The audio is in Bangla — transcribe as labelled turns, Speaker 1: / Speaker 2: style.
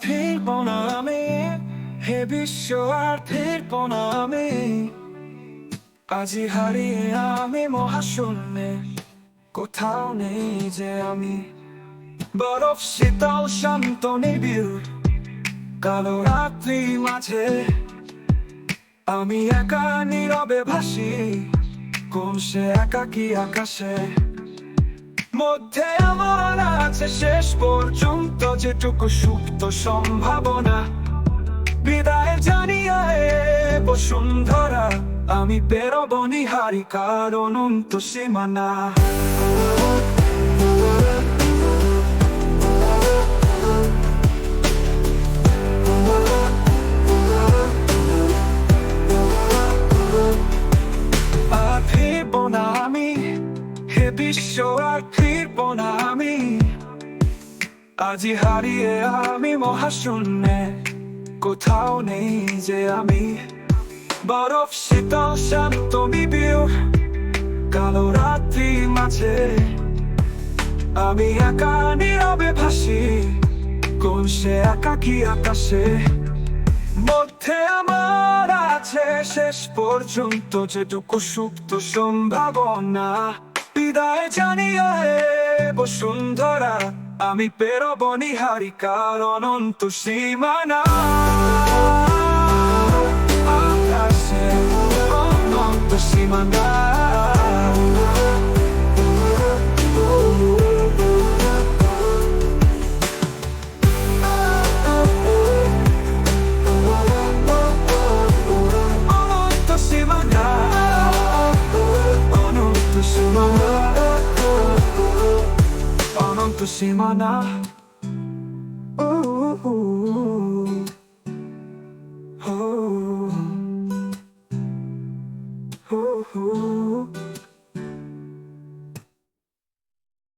Speaker 1: ফিরব শান্ত, নিবিড়, কালো রাত্রি মাঝে। আমি একা নীরবে ভাসি, কোন সে একাকি আকাশে। মধ্যে আমার আছে শেষ পর্যন্ত যেটুকু সুপ্ত সম্ভাবনা। বিদায় জানিয়ে বসুন্ধরা, আমি বেরোবো নিহারি, কারণ অন্ত সীমানা। আমি, হে বিশ্ব আর ফিরব না আমি। আজি হারিয়ে আমি মহাশূন্যে কোথাও নেই যে আমি বরফ শীতল শান্ত নিবিড় কালো রাত্রি মাঝে আমি একা নীরবে ভাসি কোন সে একাকি আকাশে মধ্যে আমার আছে শেষ পর্যন্ত যেটুকু সুপ্ত সম্ভাবনা বিদায় জানিয়ে বসুন্ধরা আমি পেরব নিহারিকার অনন্ত সীমানা। としまな。